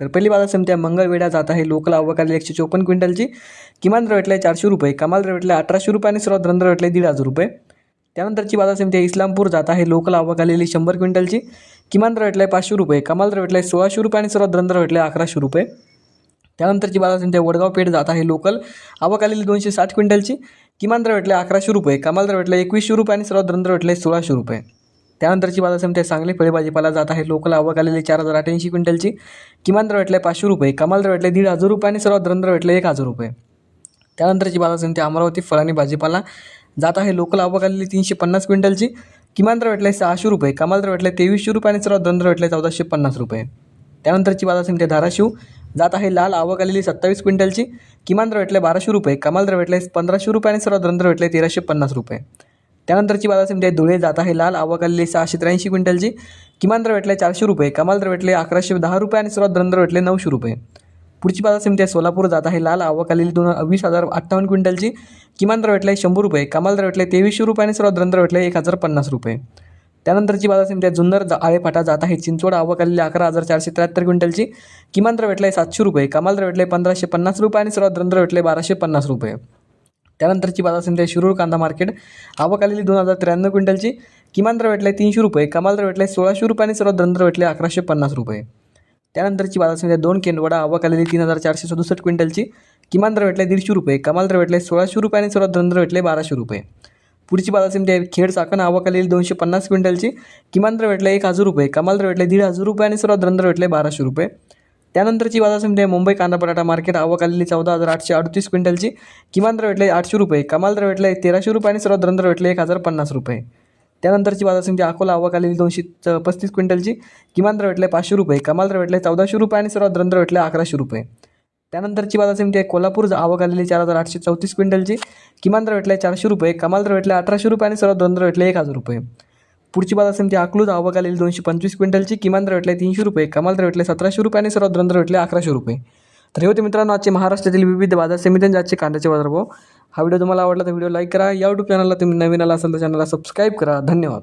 तर पहिली बाजार समिती मंगळवेढा जात आहे. लोकल आवक एकशे चोपन्न क्विंटलची. किमान दर आहे चारशे रुपये. कमाल दर आहे अठराशे रुपये आणि सर्वात दर भेटला आहे दीड हजार रुपये. त्यानंतरची बाजार समिती आहे इस्लामपूर जात आहे. लोकल आवक आलेली शंभर क्विंटलची. किमान दर आहे पाचशे रुपये. कमाल दर आहे सोळाशे रुपये आणि सर्वात दर भेटला आहे अकराशे रुपये. त्यानंतरची बाजार समिती आहे वडगाव पेठ जात आहे. लोकल आवक आलेली दोनशे साठ क्विंटलची. किमान दर भेटले अकराशे रुपये. कमाल दर भेटले एकवीसशे रुपये आणि सर्वात दर आहे सोळाशे रुपये. त्यानंतरची बाजार समिती आहे सांगली फळे भाजीपाला जात आहे लोकल आवक आलेली चार हजार अठ्ठ्याऐंशी क्विंटलची. किमान दर भेटले पाचशे रुपये कमाल दर भेटले दीड हजार रुपये आणि सर्वात दर भेटले एक हजार रुपये. त्यानंतरची बाजार समिती अमरावती फळ आणि भाजीपाला जात आहे लोकल आवक आलेली तीनशे पन्नास क्विंटलची. किमान दर भेटले सहाशे रुपये कमाल दर भेटले तेवीसशे रुपये आणि सर्वात दर भेटले चौदाशे पन्नास रुपये. त्यानंतरची बाजार समिती धाराशिव जात आहे लाल आवक आलेली सत्तावीस क्विंटलची. किमान दर भेटले बाराशे रुपये कमाल दर भेटले पंधराशे रुपये आणि सर्वात दर भेटले तेराशे पन्नास रुपये. त्यानंतरची बाजार समिती आहे धुळे जात आहे लाल आवक आलेली सहाशे त्र्याऐंशी क्विंटलची. किमान दर भेटले चारशे रुपये कमाल दर भेटले अकराशे दहा रुपये आणि सर्वात दर भेटले नऊशे रुपये. पुढची बाजार समिती आहे सोलापूर जात आहे लाल आवक आलेली दोन वीस हजार अठ्ठावन्न क्विंटलची. किमान दर भेटले शंभर रुपये कमाल दर भेटले तेवीसशे रुपये आणि सर्वात दर भेटले एक हजार पन्नास रुपये. त्यानंतरची बाजार समिती आहे जुन्नर आळेफाटा जात आहे चिंचवड आवक आलेली अकरा हजार चारशे त्र्याहत्तर क्विंटलची. किमान दर भेटले सातशे रुपये कमाल दर भेटले पंधराशे पन्नास रुपये आणि सर्वात दर भेटले बाराशे पन्नास रुपये. त्यानंतरची बाजार समिती आहे शिरूर कांदा मार्केट. आवक आलेली दोन हजार त्र्याण्णव क्विंटलची. किमान दर भेटले तीनशे रुपये कमाल दर भेटले सोळाशे रुपये आणि सर्वात दर भेटले अकराशे पन्नास रुपये. त्यानंतरची बाजार समिती आहे दोन केंदवडा आवक आलेली तीन हजार चारशे सदुसष्ट क्विंटलची. किमान दर भेटले दीडशे रुपये कमाल दर भेटले सोळाशे रुपये आणि सर्वात दर भेटले बाराशे रुपये. पुढची बाजार समिती आहे खेड चाकण आवक आलेली दोनशे पन्नास क्विंटलची. किमान दर भेटले एक हजार रुपये कमाल दर भेटले दीड हजार रुपये आणि सर्वात दर भेटले बाराशे रुपये. त्यानंतरची बाजार समिती आहे. मुंबई कांदा बटाटा मार्केट. आवक आलेली चौदा हजार आठशे अडतीस क्विंटलची. किमान दर भेटले आठशे रुपये. कमाल दर भेटले तेराशे रुपये आणि सर्वात दर भेटले एक हजार पन्नास रुपये. त्यानंतरची बाजार समिती अकोला आवक आलेली दोनशे च- पस्तीस क्विंटलची. किमान दर भेटले पाचशे रुपये. कमाल दर भेटले चौदाशे रुपये आणि सर्वात दर भेटले अकराशे रुपये. त्यानंतरची बाजार समिती आहे. कोल्हापूर आवक आलेली चार हजार आठशे चौतीस क्विंटलची. किमान दर भेटले चारशे रुपये. कमाल दर भेटले अठराशे रुपये आणि सर्वात दर भेटले एक हजार रुपये. पुढची बादासन ती अकलूज आवक आलेली दोनशे पंचवीस क्विंटलची किमान दर भेटले तीनशे रुपये कमाल दर भेटले सतराशे रुपये आणि सर्वात दर भेटले अकराशे रुपये. तर हे होते मित्रांनो आजचे महाराष्ट्रातील विविध बाजार समित्यांचे आजचे कांद्याचे बाजारभाव. हा व्हिडिओ तुम्हाला आवडला तर व्हिडिओ लाईक करा. या यूट्यूब चॅनलला तुम्ही नवीन आला असेल तर चॅनलला सबस्क्राईब करा. धन्यवाद.